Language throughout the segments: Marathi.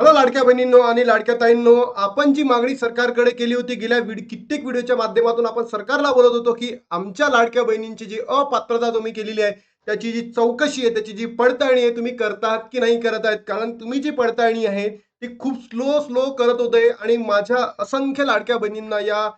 हॅलो लाडक्या बहिणींनो आणि लाडक्या ताईंनो आपण जी मागणी सरकारकडे केली होती गेल्या विड- कित्येक व्हिडिओच्या माध्यमातून आपण सरकारला बोलत होतो की आमच्या लाडक्या बहिणींची जी अपात्रता तुम्ही केलेली आहे त्याची जी चौकशी आहे त्याची जी पडताळणी आहे तुम्ही करतात की नाही करत आहेत? कारण तुम्ही जी पडताळणी आहे ती खूप स्लो स्लो करत होते आणि माझ्या असंख्य लाडक्या बहिणींना या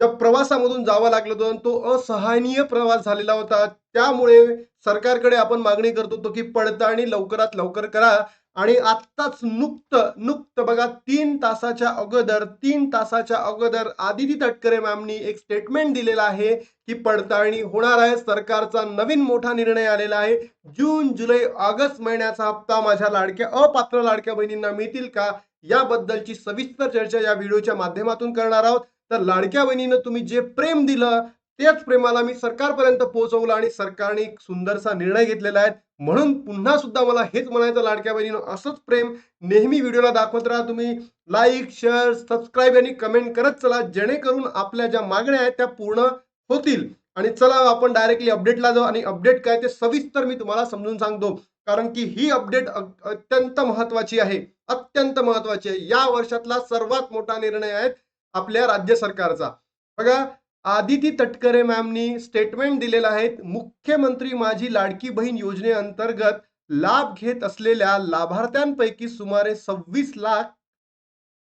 त्या प्रवासामधून जावं लागलं होतं आणि तो असहनीय प्रवास झालेला होता. त्यामुळे सरकारकडे आपण मागणी करत होतो की पडताळणी लवकरात लवकर करा. आणि आत्ताच नुकतं नुकत बघा तीन तासाच्या अगोदर तीन तासाच्या अगोदर आदिती तटकरे मॅमनी एक स्टेटमेंट दिलेलं आहे की पडताळणी होणार आहे. सरकारचा नवीन मोठा निर्णय आलेला आहे. जून जुलै ऑगस्ट महिन्याचा हप्ता माझ्या लाडक्या अपात्र लाडक्या बहिणींना मिळतील का? याबद्दलची सविस्तर चर्चा या व्हिडिओच्या माध्यमातून करणार आहोत. तर लाडक्या बहिणीनं तुम्ही जे प्रेम दिलं तेच प्रेमाला मी सरकारपर्यंत पोहोचवलं आणि सरकारने एक सुंदरसा निर्णय घेतलेला आहे. म्हणून पुन्हा सुद्धा मला हेच म्हणायचं लाडक्या बहिणीनं असंच प्रेम नेहमी व्हिडिओला दाखवत राहा तुम्ही. लाईक शेअर सबस्क्राईब आणि कमेंट करत चला जेणेकरून आपल्या ज्या मागण्या आहेत त्या पूर्ण होतील. आणि चला आपण डायरेक्टली अपडेटला जाऊ आणि अपडेट काय ते सविस्तर मी तुम्हाला समजून सांगतो. कारण की ही अपडेट अत्यंत महत्वाची आहे. अत्यंत महत्वाची आहे. या वर्षातला सर्वात मोठा निर्णय आहे आपल्या राज्य सरकारचा. बघा आदिती तटकरे मॅमनी स्टेटमेंट दिलेलं आहे मुख्यमंत्री माझी लाडकी बहीण योजनेअंतर्गत लाभ घेत असलेल्या लाभार्थ्यांपैकी सुमारे सव्वीस लाख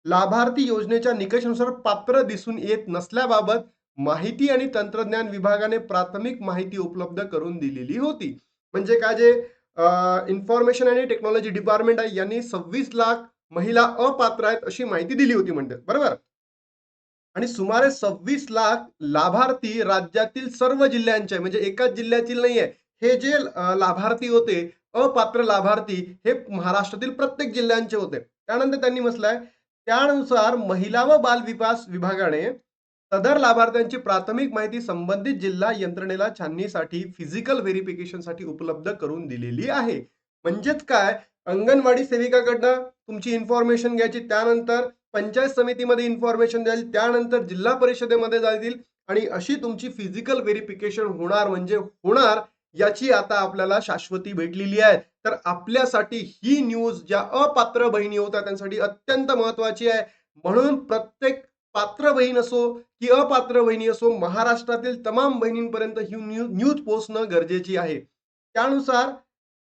लाभार्थी योजनेच्या निकषानुसार पात्र दिसून येत नसल्याबाबत माहिती आणि तंत्रज्ञान विभागाने प्राथमिक माहिती उपलब्ध करून दिलेली होती. म्हणजे काय जे इन्फॉर्मेशन आणि टेक्नॉलॉजी डिपार्टमेंट आहे यांनी सव्वीस लाख महिला अपात्र आहेत अशी माहिती दिली होती म्हणतात. बरोबर? आणि सुमारे सव्वीस लाख लाभार्थी राज्यातील सर्व जिल्ह्यांचे म्हणजे एकाच जिल्ह्यातील नाहीये हे जे लाभार्थी होते अपात्र लाभार्थी हे महाराष्ट्रातील प्रत्येक जिल्ह्यांचे होते. त्यानंतर त्यांनी म्हटलंय त्यानुसार महिला व बाल विकास विभागाने सदर लाभार्थ्यांची प्राथमिक माहिती संबंधित जिल्हा यंत्रणेला छाननीसाठी फिजिकल व्हेरिफिकेशनसाठी उपलब्ध करून दिलेली आहे. म्हणजेच काय? अंगणवाडी सेविकाकडनं तुमची इन्फॉर्मेशन घ्यायची. त्यानंतर पंचायत समितीमध्ये इन्फॉर्मेशन जाईल त्यानंतर जिल्हा परिषदेमध्ये जातील आणि अशी तुमची फिजिकल व्हेरिफिकेशन होणार म्हणजे होणार याची आता आपल्याला शाश्वती भेटलेली आहे. तर आपल्यासाठी ही न्यूज ज्या अपात्र बहिणी होत्या त्यांसाठी अत्यंत महत्वाची आहे. म्हणून प्रत्येक पात्र बहीण असो की अपात्र बहिणी असो महाराष्ट्रातील तमाम बहिणींपर्यंत ही न्यूज न्यूज पोहोचणं गरजेची आहे. त्यानुसार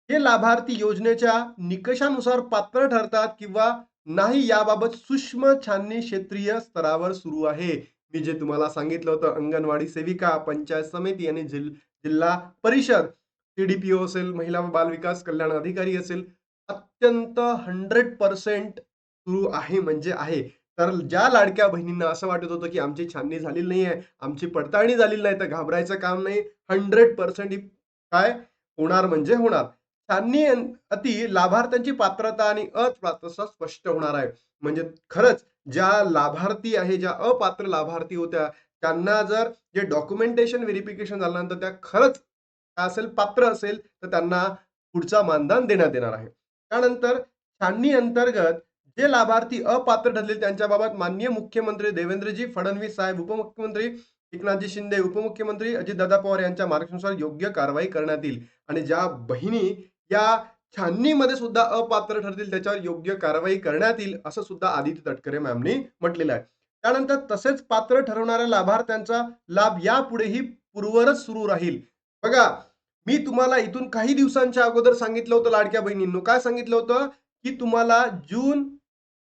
हे लाभार्थी योजनेच्या निकषानुसार पात्र ठरतात किंवा नाही याबाबत सूक्ष्म छाननी क्षेत्रीय स्तरावर सुरू आहे. मी जे तुम्हाला सांगितलं होतं अंगणवाडी सेविका पंचायत समिती आणि जिल जिल्हा परिषद. सीडीपीओ असेल महिला व बाल विकास कल्याण अधिकारी असेल अत्यंत हंड्रेड पर्सेंट सुरू आहे म्हणजे आहे. तर ज्या लाडक्या बहिणींना असं वाटत होतं की आमची छाननी झालेली नाही आहे आमची पडताळणी झालेली नाही तर घाबरायचं काम नाही. हंड्रेड पर्सेंट काय? होणार म्हणजे होणार. छाननी अति लाभार्थ्यांची पात्रता आणि अपात्रता स्पष्ट होणार आहे. म्हणजे खरंच ज्या लाभार्थी आहे ज्या अपात्र लाभार्थी होत्या त्यांना जर जे डॉक्युमेंटेशन व्हेरिफिकेशन झाल्यानंतर त्या खरंच असेल पात्र असेल तर त्यांना पुढचा मानधन देण्यात येणार आहे. त्यानंतर छाननी अंतर्गत जे लाभार्थी अपात्र ठरले त्यांच्याबाबत माननीय मुख्यमंत्री देवेंद्रजी फडणवीस साहेब उपमुख्यमंत्री एकनाथजी शिंदे उपमुख्यमंत्री अजितदादा पवार यांच्या मार्गदर्शनानुसार योग्य कारवाई करण्यात येईल. आणि ज्या बहिणी या छाननीमध्ये सुद्धा अपात्र ठरतील त्याच्यावर योग्य कारवाई करण्यात येईल असं सुद्धा आदित्य तटकरे मॅमनी म्हटलेलं आहे. त्यानंतर तसेच पात्र ठरवणाऱ्या लाभार्थ्यांचा लाभ यापुढेही पूर्वरच सुरू राहील. बघा मी तुम्हाला इथून काही दिवसांच्या अगोदर सांगितलं होतं लाडक्या बहिणींनो. काय सांगितलं होतं? की तुम्हाला जून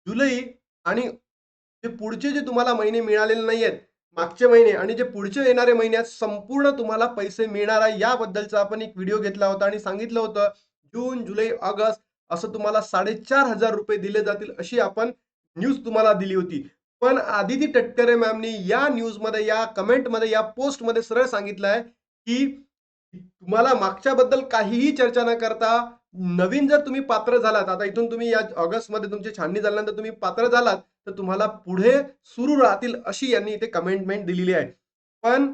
जुलै आणि जे पुढचे जे तुम्हाला महिने मिळालेले नाही आहेत मागचे महिने आणि जे पुढचे येणारे महिन्यात संपूर्ण तुम्हाला पैसे मिळणार आहे. याबद्दलचा आपण एक व्हिडिओ घेतला होता आणि सांगितलं होतं जून जुलै ऑगस्ट असं तुम्हाला साडेचार हजार रुपये दिले जातील अशी आपण न्यूज तुम्हाला दिली होती. पण आदिती टटकरे मॅमनी या न्यूजमध्ये या कमेंटमध्ये या पोस्टमध्ये सरळ सांगितलं आहे की तुम्हाला मागच्याबद्दल काहीही चर्चा न करता नवीन जर तुम्ही पात्र झालात आता इथून तुम्ही या ऑगस्टमध्ये तुमची छाननी झाल्यानंतर तुम्ही पात्र झालात तर तुम्हाला पुढे सुरू राहतील अशी यांनी इथे कमेंटमेंट दिलेली आहे. पण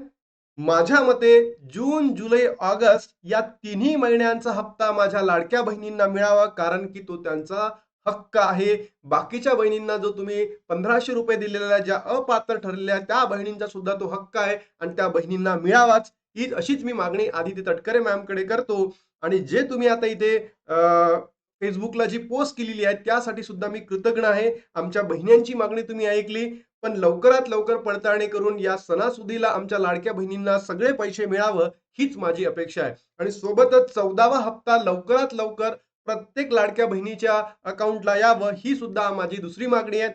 माझ्या मते जून जुलै ऑगस्ट या तिन्ही महिन्यांचा हप्ता माझ्या लाडक्या बहिणींना मिळावा कारण की तो त्यांचा हक्क आहे. बाकीच्या बहिणींना जो तुम्ही पंधराशे रुपये दिलेल्या ज्या अपात्र ठरलेल्या त्या बहिणींचा सुद्धा तो हक्क आहे आणि त्या बहिणींना मिळावाच. ही अशीच मी मागणी आदिती तटकरे मॅमकडे करतो. आणि जे तुम्ही आता इथे फेसबुकला जी पोस्ट केलेली आहे त्यासाठी सुद्धा मी कृतज्ञ आहे. आमच्या बहिण्यांची मागणी तुम्ही ऐकली. पण लवकरात लवकर पडताळणी करून या सणासुदीला आमच्या लाडक्या बहिणींना सगळे पैसे मिळावं हीच माझी अपेक्षा आहे. आणि सोबतच चौदावा हप्ता लवकरात लवकर प्रत्येक लाडक्या बहिणीच्या अकाउंटला यावं ही सुद्धा माझी दुसरी मागणी आहे.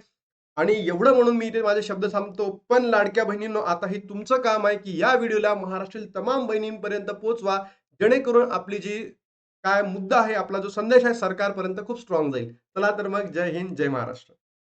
आणि एवढं म्हणून मी इथे माझे शब्द थांबतो. पण लाडक्या बहिणींनो आता हे तुमचं काम आहे की या व्हिडिओला महाराष्ट्रातील तमाम बहिणींपर्यंत पोहोचवा. जेणेकरून आपली जी काय मुद्दा आहे आपला जो संदेश आहे सरकारपर्यंत खूप स्ट्रॉंग जाईल. चला तर मग जय हिंद जय महाराष्ट्र.